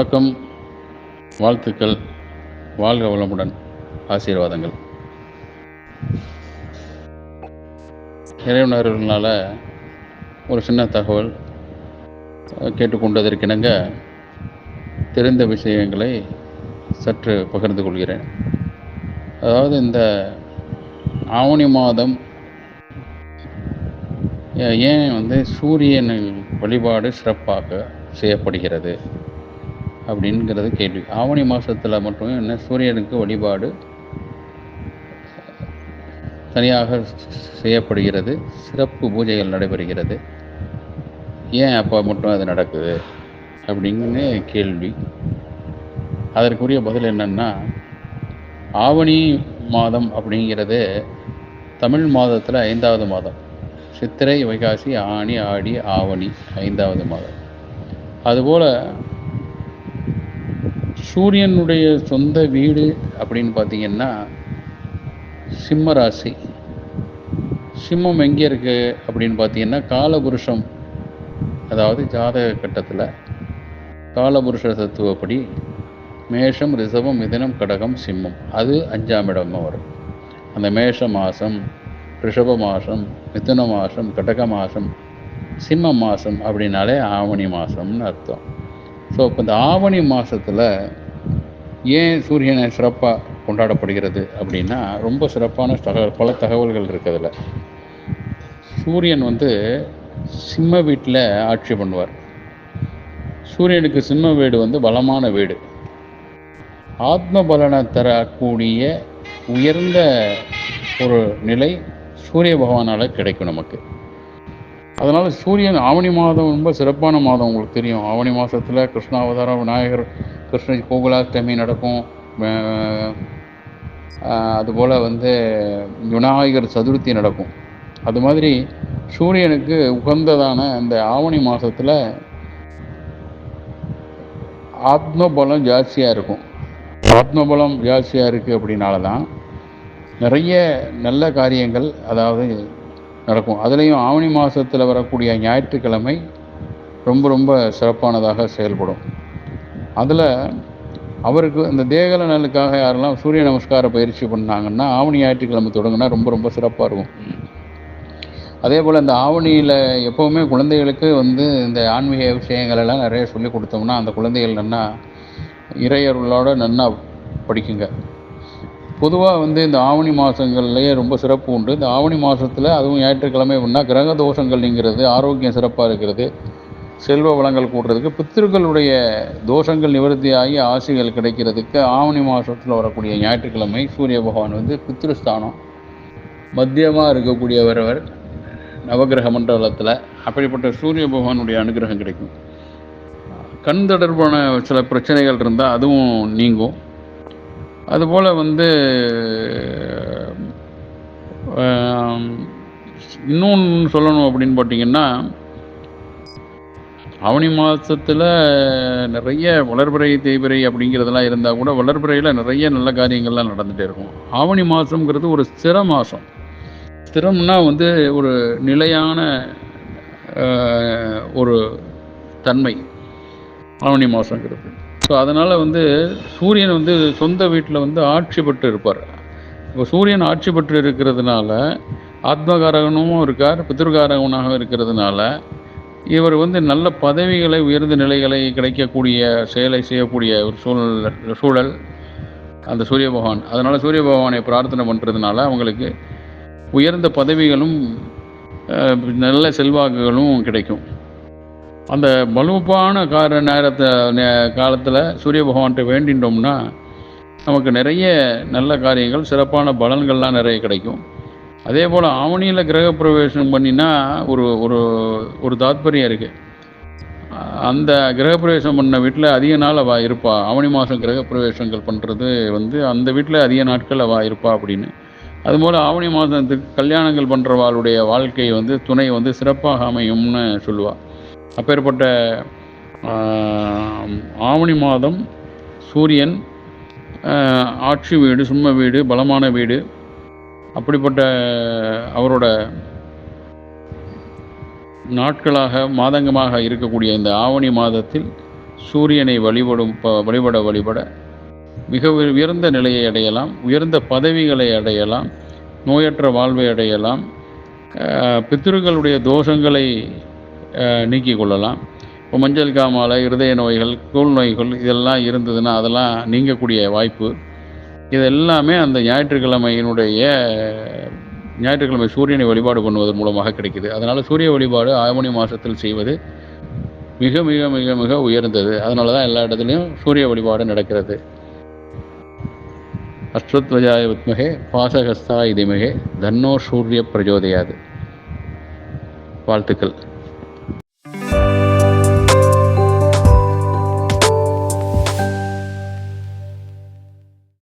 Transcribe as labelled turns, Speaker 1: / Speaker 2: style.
Speaker 1: வணக்கம். வாழ்த்துக்கள். வாழ்க வளமுடன். ஆசீர்வாதங்கள். இறைவனர்களால் ஒரு சின்ன தகவல் கேட்டுக்கொண்டதற்கிணங்க தெரிந்த விஷயங்களை சற்று பகிர்ந்து கொள்கிறேன். அதாவது இந்த ஆவணி மாதம் ஏன் வந்து சூரியன் வழிபாடு சிறப்பாக செய்யப்படுகிறது? அப்படிங்கிறது கேள்வி. ஆவணி மாதத்தில் மட்டுமே என்ன சூரியனுக்கு வழிபாடு தனியாக செய்யப்படுகிறது. சிறப்பு பூஜைகள் நடைபெறுகிறது. ஏன் அப்போ மட்டும் அது நடக்குது அப்படின்னு கேள்வி. அதற்குரிய பதில் என்னென்னா ஆவணி மாதம் அப்படிங்கிறது தமிழ் மாதத்தில் ஐந்தாவது மாதம். சித்திரை வைகாசி ஆனி ஆடி ஆவணி ஐந்தாவது மாதம். அதுபோல் சூரியனுடைய சொந்த வீடு அப்படின்னு பார்த்தீங்கன்னா சிம்ம ராசி சிம்மம் எங்கே இருக்குது அப்படின்னு பார்த்தீங்கன்னா காலபுருஷம் அதாவது ஜாதக கட்டத்தில் காலபுருஷ தத்துவப்படி மேஷம் ரிஷபம் மிதனம் கடகம் சிம்மம். அது அஞ்சாம் இடமா வரும். அந்த மேஷ மாதம் ரிஷப மாதம் மிதுன மாதம் கடக மாதம் சிம்ம மாதம் அப்படின்னாலே ஆவணி மாதம்னு அர்த்தம். ஸோ இப்போ இந்த ஆவணி மாதத்தில் ஏன் சூரியனை சிறப்பாக கொண்டாடப்படுகிறது அப்படின்னா ரொம்ப சிறப்பான தகவல் பல தகவல்கள் இருக்குதுல சூரியன் வந்து சிம்ம வீட்டில் ஆட்சி பண்ணுவார். சூரியனுக்கு சிம்ம வீடு வந்து பலமான வீடு. ஆத்ம பலனை தரக்கூடிய உயர்ந்த ஒரு நிலை சூரிய பகவானால் கிடைக்கும் நமக்கு. அதனால் சூரியன் ஆவணி மாதம் ரொம்ப சிறப்பான மாதம் உங்களுக்கு தெரியும். ஆவணி மாதத்தில் கிருஷ்ணாவதாரம் விநாயகர் கிருஷ்ண கோகுலாஷ்டமி நடக்கும். அதுபோல் வந்து விநாயகர் சதுர்த்தி நடக்கும். அது மாதிரி சூரியனுக்கு உகந்ததான அந்த ஆவணி மாதத்தில் ஆத்ம பலம் ஜாஸ்தியாக இருக்கும். ஆத்மபலம் ஜாஸ்தியாக இருக்குது அப்படின்னால தான் நிறைய நல்ல காரியங்கள் அதாவது நடக்கும். அதுலேயும் ஆவணி மாதத்தில் வரக்கூடிய ஞாயிற்றுக்கிழமை ரொம்ப ரொம்ப சிறப்பானதாக செயல்படும். அதில் அவருக்கு இந்த தேகல நலுக்காக யாரெல்லாம் சூரிய நமஸ்கார பயிற்சி பண்ணாங்கன்னா ஆவணி ஞாயிற்றுக்கிழமை தொடங்கினா ரொம்ப ரொம்ப சிறப்பாக இருக்கும். அதே போல் இந்த ஆவணியில் எப்போவுமே குழந்தைகளுக்கு வந்து இந்த ஆன்மீக விஷயங்கள் எல்லாம் நிறைய சொல்லி கொடுத்தோம்னா அந்த குழந்தைகள் நன்னா இறையருளோடு நன்னா படிக்குங்க. பொதுவாக வந்து இந்த ஆவணி மாதங்கள்லேயே ரொம்ப சிறப்பு உண்டு. இந்த ஆவணி மாதத்தில் அதுவும் ஞாயிற்றுக்கிழமை ஒன்றா கிரக தோஷங்கள் நீங்கிறது ஆரோக்கியம் சிறப்பாக இருக்கிறது. செல்வ வளங்கள் கூடுறதுக்கு பித்திருக்களுடைய தோஷங்கள் நிவர்த்தியாகி ஆசைகள் கிடைக்கிறதுக்கு ஆவணி மாதத்தில் வரக்கூடிய ஞாயிற்றுக்கிழமை சூரிய பகவான் வந்து பித்ருஸ்தானம். மத்தியமாக இருக்கக்கூடியவர் நவகிரக மண்டலத்தில். அப்படிப்பட்ட சூரிய பகவானுடைய அனுகிரகம் கிடைக்கும். கண் தொடர்பான சில பிரச்சனைகள் இருந்தால் அதுவும் நீங்கும். அதுபோல் வந்து இன்னொன்று சொல்லணும் அப்படின்னு பார்த்தீங்கன்னா ஆவணி மாதத்தில் நிறைய வளர்பிறை தேய்பிறை அப்படிங்கிறதெல்லாம் இருந்தால் கூட வளர்பிறையில் நிறைய நல்ல காரியங்கள்லாம் நடந்துகிட்டே இருக்கும். ஆவணி மாதங்கிறது ஒரு ஸ்திர மாதம் ஸ்திரம்னா வந்து ஒரு நிலையான ஒரு தன்மை. ஆவணி மாதங்கிறது ஸோ அதனால் வந்து சூரியன் வந்து சொந்த வீட்டில் வந்து ஆட்சி பெற்று இருப்பார். இப்போ சூரியன் ஆட்சி பெற்று இருக்கிறதுனால ஆத்மகாரகனும் இருக்கார் பித்திருக்காரகனாகவும் இருக்கிறதுனால இவர் வந்து நல்ல பதவிகளை உயர்ந்த நிலைகளை கிடைக்கக்கூடிய செயலை செய்யக்கூடிய ஒரு சூழல் சூழல் அந்த சூரிய பகவான். அதனால் சூரிய பகவானை பிரார்த்தனை பண்ணுறதுனால அவங்களுக்கு உயர்ந்த பதவிகளும் நல்ல செல்வாக்குகளும் கிடைக்கும். அந்த மலுப்பான கார நேரத்தை காலத்தில் சூரிய பகவான்கிட்ட வேண்டின்றோம்னா நமக்கு நிறைய நல்ல காரியங்கள் சிறப்பான பலன்கள்லாம் நிறைய கிடைக்கும். அதே போல் ஆவணியில் கிரகப்பிரவேசம் பண்ணினா ஒரு ஒரு ஒரு தாத்பரியம் இருக்குது அந்த கிரகப்பிரவேசம் பண்ண வீட்டில் அதிக நாள் அவள் இருப்பா. ஆவணி மாதம் கிரகப்பிரவேசங்கள் பண்ணுறது வந்து அந்த வீட்டில் அதிக நாட்கள் அவள் இருப்பா அப்படின்னு. அதுபோல் ஆவணி மாதத்துக்கு கல்யாணங்கள் பண்ணுறவாளுடைய வாழ்க்கை வந்து துணை வந்து சிறப்பாக அமையும்னு சொல்லுவாள் அப்பேற்பட்ட ஆவணி மாதம் சூரியன் ஆட்சி வீடு சும்ம வீடு பலமான வீடு அப்படிப்பட்ட அவரோட நாட்களாக மாதங்கமாக இருக்கக்கூடிய இந்த ஆவணி மாதத்தில் சூரியனை வழிபடும் ப- வழிபட வழிபட மிக உயர்ந்த நிலையை அடையலாம் உயர்ந்த பதவிகளை அடையலாம் நோயற்ற வாழ்வை அடையலாம் பித்திருக்களுடைய தோஷங்களை நீக்கிக் கொள்ளலாம் இப்போ மஞ்சள் காமாலை இருதய நோய்கள் கூழ் நோய்கள் இதெல்லாம் இருந்ததுன்னா அதெல்லாம் நீங்கக்கூடிய வாய்ப்பு. இது எல்லாமே அந்த ஞாயிற்றுக்கிழமையினுடைய ஞாயிற்றுக்கிழமை சூரியனை வழிபாடு பண்ணுவதன் மூலமாக கிடைக்குது. அதனால் சூரிய வழிபாடு ஆவணி மாதத்தில் செய்வது மிக மிக மிக மிக உயர்ந்தது. அதனால தான் எல்லா இடத்துலையும் சூரிய வழிபாடு நடக்கிறது. அஸ்வத்வஜாய வித்மகே பாசகஸ்தா இதிமகே தன்னோ சூரிய பிரஜோதயாது. வாழ்த்துக்கள்.